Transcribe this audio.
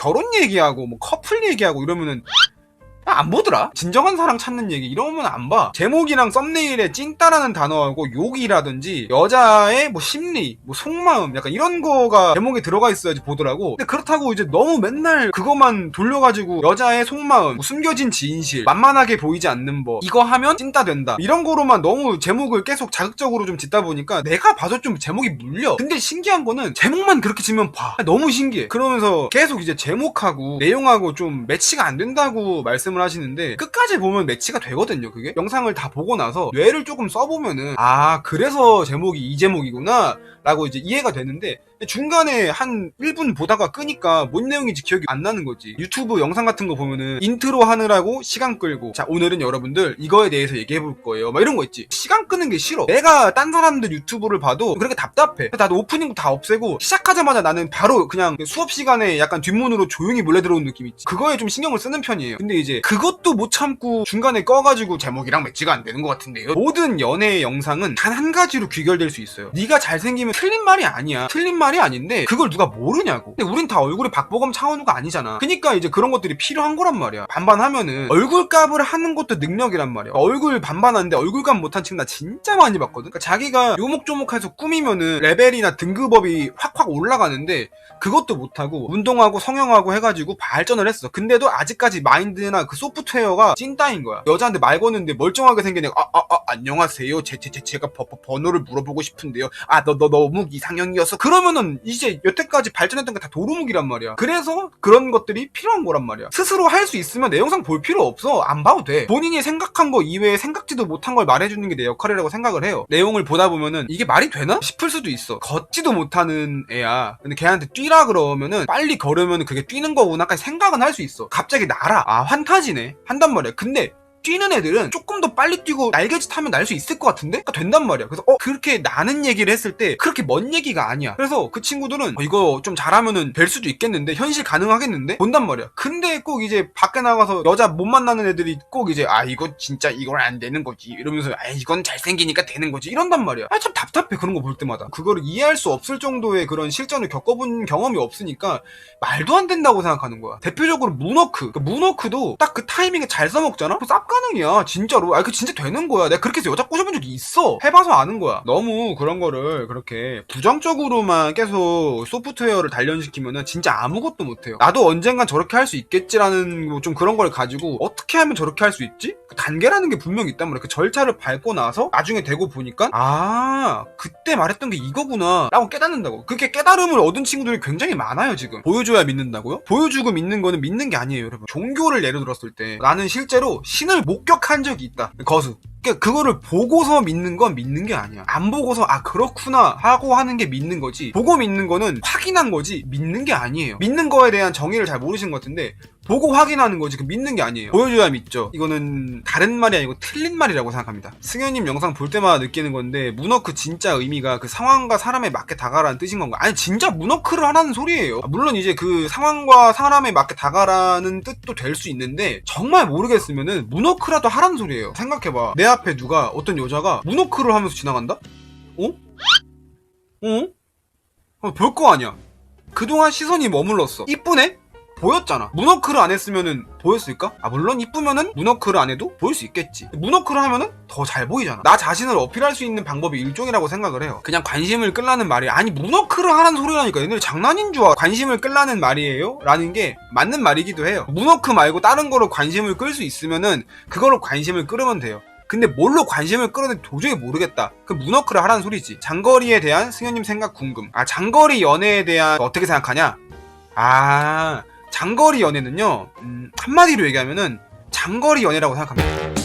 결혼 얘기하고 뭐 커플 얘기하고 이러면은 아, 안 보더라. 진정한 사랑 찾는 얘기 이러면 안 봐. 제목이랑 썸네일에 찐따라는 단어하고 욕이라든지 여자의 뭐 심리, 뭐 속마음 약간 이런 거가 제목에 들어가 있어야지 보더라고. 근데 그렇다고 이제 너무 맨날 그것만 돌려가지고 여자의 속마음, 뭐 숨겨진 진실, 만만하게 보이지 않는 법 이거 하면 찐따 된다. 이런 거로만 너무 제목을 계속 자극적으로 좀 짓다 보니까 내가 봐도 좀 제목이 물려. 근데 신기한 거는 제목만 그렇게 지면 봐. 너무 신기해. 그러면서 계속 이제 제목하고 내용하고 좀 매치가 안 된다고 말씀 을 하시는데 끝까지 보면 매치가 되거든요. 그게 영상을 다 보고 나서 뇌를 조금 써보면은 아 그래서 제목이 이 제목이구나. 라고 이제 이해가 되는데 중간에 한 1분 보다가 끄니까 뭔 내용인지 기억이 안 나는 거지. 유튜브 영상 같은 거 보면은 인트로 하느라고 시간 끌고 자 오늘은 여러분들 이거에 대해서 얘기해 볼 거예요. 막 이런 거 있지. 시간 끄는 게 싫어. 내가 딴 사람들 유튜브를 봐도 그렇게 답답해. 나도 오프닝 다 없애고 시작하자마자 나는 바로 그냥 수업 시간에 약간 뒷문으로 조용히 몰래 들어온 느낌 있지. 그거에 좀 신경을 쓰는 편이에요. 근데 이제 그것도 못 참고 중간에 꺼가지고 제목이랑 매치가 안 되는 것 같은데요. 모든 연애의 영상은 단 한 가지로 귀결될 수 있어요. 네가 잘생기면 틀린 말이 아니야. 틀린 말이 아닌데 그걸 누가 모르냐고. 근데 우린 다 얼굴이 박보검 차은우가 아니잖아. 그니까 이제 그런 것들이 필요한 거란 말이야. 반반하면은 얼굴값을 하는 것도 능력이란 말이야. 얼굴 반반하는데 얼굴값 못한 친구 나 진짜 많이 봤거든? 그러니까 자기가 요목조목해서 꾸미면은 레벨이나 등급업이 확확 올라가는데 그것도 못하고 운동하고 성형하고 해가지고 발전을 했어. 근데도 아직까지 마인드나 그 소프트웨어가 찐따인 거야. 여자한테 말 거는데 멀쩡하게 생긴 애가 아, 아, 아 안녕하세요. 제, 제, 제, 제가 버, 버, 번호를 물어보고 싶은데요. 아 너 너 너무 이상형이어서 그러면은 이제 여태까지 발전했던 게 다 도루묵이란 말이야. 그래서 그런 것들이 필요한 거란 말이야. 스스로 할 수 있으면 내 영상 볼 필요 없어. 안 봐도 돼. 본인이 생각한 거 이외에 생각지도 못한 걸 말해주는 게 내 역할이라고 생각을 해요. 내용을 보다 보면은 이게 말이 되나? 싶을 수도 있어. 걷지도 못하는 애야. 근데 걔한테 뛰라 그러면은 빨리 걸으면 그게 뛰는 거구나까지 생각은 할 수 있어. 갑자기 날아. 아 환타지네. 한단 말이야. 근데 뛰는 애들은 조금 더 빨리 뛰고 날개짓 하면 날 수 있을 것 같은데? 그러니까 된단 말이야. 그래서 어 그렇게 나는 얘기를 했을 때 그렇게 먼 얘기가 아니야. 그래서 그 친구들은 어, 이거 좀 잘하면은 될 수도 있겠는데 현실 가능하겠는데? 본단 말이야. 근데 꼭 이제 밖에 나가서 여자 못 만나는 애들이 꼭 이제 아 이거 진짜 이건 안 되는 거지 이러면서 아 이건 잘생기니까 되는 거지 이런단 말이야. 아 참 답답해 그런 거 볼 때마다. 그거를 이해할 수 없을 정도의 그런 실전을 겪어본 경험이 없으니까 말도 안 된다고 생각하는 거야. 대표적으로 문워크. 그 문워크도 딱 그 타이밍에 잘 써먹잖아? 그 쌉가능이야. 진짜로. 아, 그 진짜 되는 거야. 내가 그렇게 해서 여자 꼬셔본 적이 있어. 해봐서 아는 거야. 너무 그런 거를 그렇게 부정적으로만 계속 소프트웨어를 단련시키면은 진짜 아무것도 못해요. 나도 언젠간 저렇게 할 수 있겠지라는 뭐 좀 그런 걸 가지고 어떻게 하면 저렇게 할 수 있지? 그 단계라는 게 분명히 있단 말이야. 그 절차를 밟고 나서 나중에 되고 보니까 아, 그때 말했던 게 이거구나. 라고 깨닫는다고. 그렇게 깨달음을 얻은 친구들이 굉장히 많아요, 지금. 보여줘야 믿는다고요? 보여주고 믿는 거는 믿는 게 아니에요, 여러분. 종교를 예를 들었을 때 나는 실제로 신을 목격한 적이 있다. 거수. 그러니까 그거를 보고서 믿는 건 믿는 게 아니야. 안 보고서 아 그렇구나 하고 하는 게 믿는 거지. 보고 믿는 거는 확인한 거지 믿는 게 아니에요. 믿는 거에 대한 정의를 잘 모르시는 것 같은데 보고 확인하는 거지 그 믿는 게 아니에요. 보여줘야 믿죠. 이거는 다른 말이 아니고 틀린 말이라고 생각합니다. 승현님 영상 볼 때마다 느끼는 건데 문워크 진짜 의미가 그 상황과 사람에 맞게 다가라는 뜻인 건가? 아니 진짜 문워크를 하라는 소리예요. 아, 물론 이제 그 상황과 사람에 맞게 다가라는 뜻도 될 수 있는데 정말 모르겠으면은 문워크라도 하라는 소리예요. 생각해봐. 내 앞에 누가 어떤 여자가 문워크를 하면서 지나간다? 어? 어? 어, 볼거 아니야. 그동안 시선이 머물렀어. 이쁘네? 보였잖아. 문워크를 안 했으면은 보였을까? 아 물론 이쁘면은 문워크를 안 해도 보일 수 있겠지. 문워크를 하면은 더 잘 보이잖아. 나 자신을 어필할 수 있는 방법이 일종이라고 생각을 해요. 그냥 관심을 끌라는 말이 아니 문워크를 하라는 소리라니까 얘네 장난인 줄 알아. 관심을 끌라는 말이에요? 라는 게 맞는 말이기도 해요. 문워크 말고 다른 거로 관심을 끌 수 있으면은 그거로 관심을 끌으면 돼요. 근데 뭘로 관심을 끌어내 도저히 모르겠다. 그 문워크를 하라는 소리지. 장거리에 대한 승현님 생각 궁금. 아 장거리 연애에 대한 어떻게 생각하냐? 아 장거리 연애는요 음, 한마디로 얘기하면은 장거리 연애라고 생각합니다